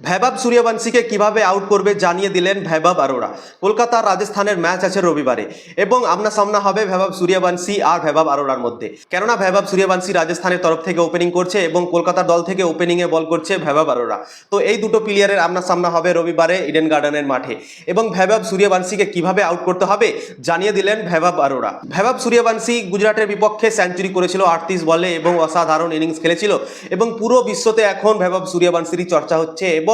ভৈভব সূর্যবংশীকে কীভাবে আউট করবে জানিয়ে দিলেন ভৈভব অরোরা কলকাতা রাজস্থানের ম্যাচ আছে রবিবারে এবং আমনা সামনা হবে ভৈভব সূর্যবংশী আর ভৈভব আরোরার মধ্যে। কেননা ভৈভব সূর্যবংশী রাজস্থানের তরফ থেকে ওপেনিং করছে এবং কলকাতার দল থেকে ওপেনিংয়ে বল করছে ভৈভব আরোরা। তো এই দুটো প্লেয়ারের আমনা সামনা হবে রবিবারে ইডেন গার্ডেনের মাঠে। এবং ভৈভব সূর্যবংশীকে কীভাবে আউট করতে হবে জানিয়ে দিলেন ভৈভব অরোরা ভৈভব সূর্যবংশী গুজরাটের বিপক্ষে সেঞ্চুরি করেছিল আটত্রিশ বলে এবং অসাধারণ ইনিংস খেলেছিল এবং পুরো বিশ্বতে এখন ভৈভব সূর্যবংশীরই চর্চা হচ্ছে এবং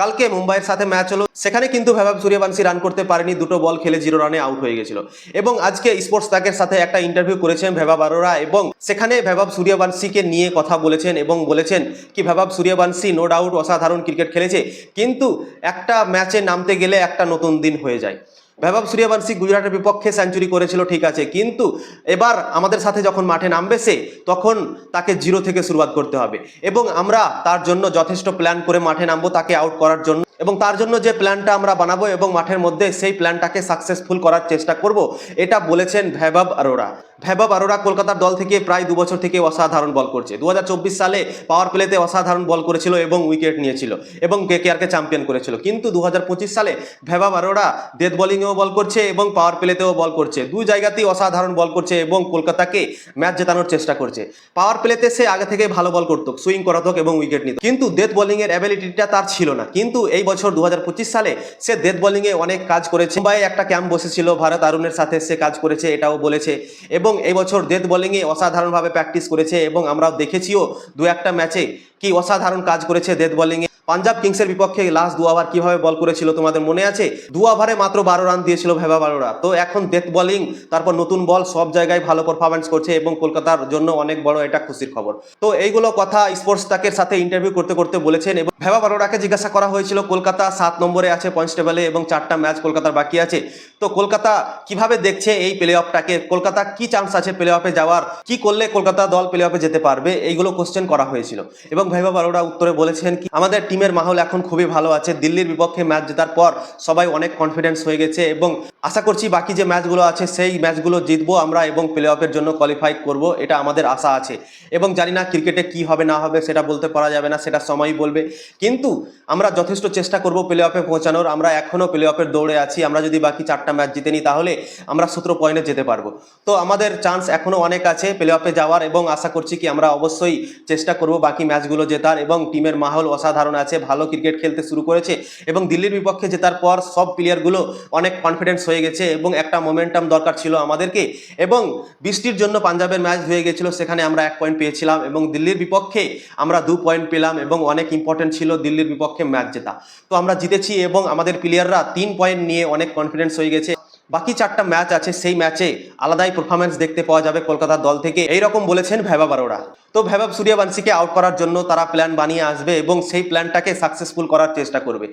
কালকে মুম্বাইয়ের সাথে ম্যাচ হলো। সেখানে কিন্তু ভ্যাভাব সূর্যবংশী রান করতে পারেনি, দুটো বল খেলে জিরো রানে আউট হয়ে গেছিল। এবং আজকে স্পোর্টস তাকের সাথে একটা ইন্টারভিউ করেছেন ভৈভব আরোরা এবং সেখানে ভৈভব সূর্যবংশীকে নিয়ে কথা বলেছেন এবং বলেছেন কি ভৈভব সূর্যবংশী নো ডাউট অসাধারণ ক্রিকেট খেলেছে, কিন্তু একটা ম্যাচে নামতে গেলে একটা নতুন দিন হয়ে যায়। ভৈভব সূর্যবংশী গুজরাটের বিপক্ষে সেঞ্চুরি করেছিল, ঠিক আছে। কিন্তু এবার আমাদের সাথে যখন মাঠে নামবে সে, তখন তাকে জিরো থেকে শুরুয়াত করতে হবে। এবং আমরা তার জন্য যথেষ্ট প্ল্যান করে মাঠে নামবো, তাকে আউট করার জন্য। এবং তার জন্য যে প্ল্যানটা আমরা বানাবো এবং মাঠের মধ্যে সেই প্ল্যানটাকে সাকসেসফুল করার চেষ্টা করব, এটা বলেছেন ভৈভব আরোরা ভৈভব আরোরা কলকাতার দল থেকে প্রায় দু বছর থেকে অসাধারণ বল করছে। দু হাজার চব্বিশ সালে পাওয়ার প্লেতে অসাধারণ বল করেছিল এবং উইকেট নিয়েছিল এবং কেকেআরকে চ্যাম্পিয়ন করেছিল। কিন্তু দু হাজার পঁচিশ সালে ভৈভব আরোরা ডেথ বোলিংয়েও বল করছে এবং পাওয়ার প্লেতেও বল করছে। দুই জায়গাতেই অসাধারণ বল করছে এবং কলকাতাকে ম্যাচ জেতানোর চেষ্টা করছে। পাওয়ার প্লেতে সে আগে থেকে ভালো বল করত সুইং করাতো এবং উইকেট নিত। কিন্তু ডেথ বলিংয়ের অ্যাবিলিটিটা তার ছিল না। কিন্তু এই বছর দু হাজার পঁচিশ সালে সে ডেথ বোলিংয়ে অনেক কাজ করেছে। মুম্বাইয়ে একটা ক্যাম্প বসেছিল, ভারত আরুণের সাথে সে কাজ করেছে, এটাও বলেছে। এবং এই বছর ডেথ বোলিংয়ে অসাধারণভাবে প্র্যাকটিস করেছে এবং আমরাও দেখেছিও দু একটা ম্যাচে কি অসাধারণ কাজ করেছে ডেথ বোলিংয়ে পাঞ্জাব কিংসের বিপক্ষে লাস্ট দু ওভার কীভাবে বল করেছিল তোমাদের মনে আছে? দু ওভারে মাত্র বারো রান দিয়েছিল ভেবা বারোরা। তো এখন ডেথ বলিং তারপর নতুন বল সব জায়গায় ভালো পারফরমেন্স করছে এবং কলকাতার জন্য অনেক বড় এটা খুশির খবর। তো এইগুলো কথা স্পোর্টস তাকের সাথে ইন্টারভিউ করতে করতে বলেছেন ভেবা বারোরাকে জিজ্ঞাসা করা হয়েছিল, কলকাতা সাত নম্বরে আছে পয়েন্টস টেবলে এবং চারটা ম্যাচ কলকাতার বাকি আছে। তো কলকাতা কীভাবে দেখছে এই প্লে অফটাকে কলকাতা কি চান্স আছে প্লে অফে যাওয়ার? কি করলে কলকাতা দল প্লে অফে যেতে পারবে? এইগুলো কোশ্চেন করা হয়েছিল। এবং ভেবা বারোরা উত্তরে বলেছেন কি, আমাদের টিমের মাহল এখন খুবই ভালো আছে। দিল্লির বিপক্ষে ম্যাচ জেতার পর সবাই অনেক কনফিডেন্স হয়ে গেছে এবং আশা করছি বাকি যে ম্যাচগুলো আছে, সেই ম্যাচগুলো জিতবো আমরা এবং প্লে অফের জন্য কোয়ালিফাই করব, এটা আমাদের আশা আছে। এবং জানি না ক্রিকেটে কি হবে, না হবে, সেটা বলতে পারা যাবে না, সেটা সময়ই বলবে। কিন্তু আমরা যথেষ্ট চেষ্টা করব প্লে অফে পৌঁছানোর, আমরা এখনও প্লে অফের দৌড়ে আছি, আমরা যদি বাকি চারটা ম্যাচ জিতে নিই তাহলে আমরা সতেরো পয়েন্টে যেতে পারব। তো আমাদের চান্স এখনও অনেক আছে প্লে অফে যাওয়ার এবং আশা করছি কি আমরা অবশ্যই চেষ্টা করব বাকি ম্যাচগুলো জেতার এবং টিমের মাহল অসাধারণ আছে, ভালো ক্রিকেট খেলতে শুরু করেছে এবং দিল্লির বিপক্ষে জেতার পর সব প্লেয়ারগুলো অনেক কনফিডেন্স হয়ে গেছে এবং একটা মোমেন্টাম দরকার ছিল আমাদেরকে এবং বৃষ্টির জন্য পাঞ্জাবের ম্যাচ হয়ে গেছিল, সেখানে আমরা এক পয়েন্ট পেয়েছিলাম এবং দিল্লির বিপক্ষে আমরা দু পয়েন্ট পেলাম এবং অনেক ইম্পর্টেন্ট ছিল দিল্লির বিপক্ষে ম্যাচ জেতা। তো আমরা জিতেছি এবং আমাদের প্লেয়াররা তিন পয়েন্ট নিয়ে অনেক কনফিডেন্স হয়ে গেছে। বাকি চারটা ম্যাচ আছে, সেই ম্যাচে আলাদাই পারফরমেন্স দেখতে পাওয়া যাবে কলকাতার দল থেকে। এইরকম বলেছেন ভেবা বারোরা। তো ভেবাব সূর্যবংশীকে আউট করার জন্য তারা প্ল্যান বানিয়ে আসবে এবং সেই প্ল্যানটাকে সাকসেসফুল করার চেষ্টা করবে।